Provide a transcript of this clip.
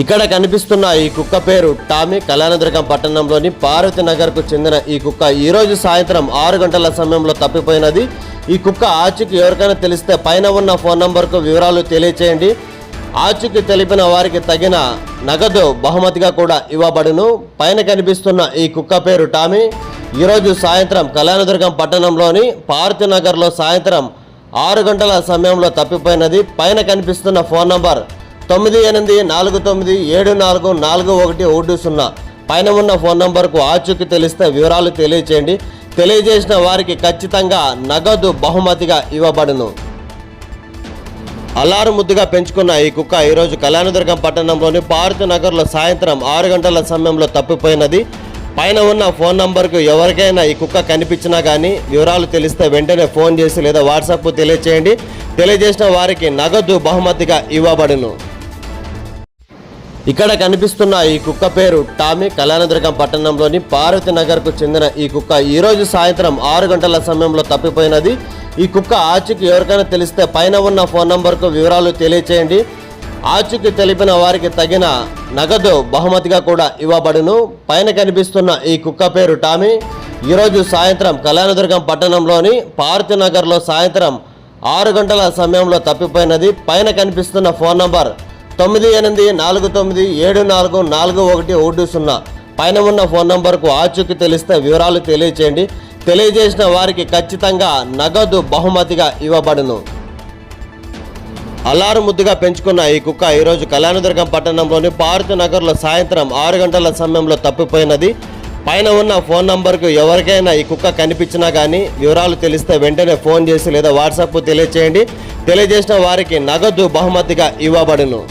ఇక్కడ కనిపిస్తున్న ఈ కుక్క పేరు టామీ కళ్యాణదుర్గం పట్టణంలోని పార్వతి నగర్కు చెందిన ఈ కుక్క ఈరోజు సాయంత్రం ఆరు గంటల సమయంలో తప్పిపోయినది. ఈ కుక్క ఆచూకి ఎవరికైనా తెలిస్తే పైన ఉన్న ఫోన్ నంబర్కు వివరాలు తెలియచేయండి. ఆచూకి తెలిపిన వారికి తగిన నగదు బహుమతిగా కూడా ఇవ్వబడును. పైన కనిపిస్తున్న ఈ కుక్క పేరు టామీ. ఈరోజు సాయంత్రం కళ్యాణదుర్గం పట్టణంలోని పార్వతి నగర్లో సాయంత్రం ఆరు గంటల సమయంలో తప్పిపోయినది. పైన కనిపిస్తున్న ఫోన్ నంబర్ తొమ్మిది ఎనిమిది నాలుగు తొమ్మిది ఏడు నాలుగు నాలుగు ఒకటి ఒకటి సున్నా. పైన ఉన్న ఫోన్ నంబర్కు ఆచూకీ తెలిస్తే వివరాలు తెలియచేయండి. తెలియజేసిన వారికి ఖచ్చితంగా నగదు బహుమతిగా ఇవ్వబడును. అల్లారు ముద్దుగా పెంచుకున్న ఈ కుక్క ఈరోజు కళ్యాణదుర్గం పట్టణంలోని పార్తు నగర్లో సాయంత్రం ఆరు గంటల సమయంలో తప్పిపోయినది. పైన ఉన్న ఫోన్ నంబర్కు ఎవరికైనా ఈ కుక్క కనిపించినా కానీ వివరాలు తెలిస్తే వెంటనే ఫోన్ చేసి లేదా వాట్సాప్ తెలియచేయండి. తెలియజేసిన వారికి నగదు బహుమతిగా ఇవ్వబడును. ఇక్కడ కనిపిస్తున్న ఈ కుక్క పేరు టామీ కళ్యాణదుర్గం పట్టణంలోని పార్వతి నగర్కు చెందిన ఈ కుక్క ఈరోజు సాయంత్రం ఆరు గంటల సమయంలో తప్పిపోయినది. ఈ కుక్క ఆచూకి ఎవరికైనా తెలిస్తే పైన ఉన్న ఫోన్ నంబర్కు వివరాలు తెలియచేయండి. ఆచూకి తెలిపిన వారికి తగిన నగదు బహుమతిగా కూడా ఇవ్వబడును. పైన కనిపిస్తున్న ఈ కుక్క పేరు టామీ. ఈరోజు సాయంత్రం కళ్యాణదుర్గం పట్టణంలోని పార్వతి నగర్లో సాయంత్రం ఆరు గంటల సమయంలో తప్పిపోయినది. పైన కనిపిస్తున్న ఫోన్ నంబర్ తొమ్మిది ఎనిమిది నాలుగు తొమ్మిది ఏడు నాలుగు నాలుగు ఒకటి ఒకటి సున్నా. పైన ఉన్న ఫోన్ నంబర్కు ఆచూకీ తెలిస్తే వివరాలు తెలియచేయండి. తెలియజేసిన వారికి ఖచ్చితంగా నగదు బహుమతిగా ఇవ్వబడును. అల్లారు ముద్దుగా పెంచుకున్న ఈ కుక్క ఈరోజు కళ్యాణదుర్గం పట్టణంలోని పార్తు నగర్లో సాయంత్రం ఆరు గంటల సమయంలో తప్పిపోయినది. పైన ఉన్న ఫోన్ నంబర్కు ఎవరికైనా ఈ కుక్క కనిపించినా కానీ వివరాలు తెలిస్తే వెంటనే ఫోన్ చేసి లేదా వాట్సాప్ తెలియచేయండి. తెలియజేసిన వారికి నగదు బహుమతిగా ఇవ్వబడును.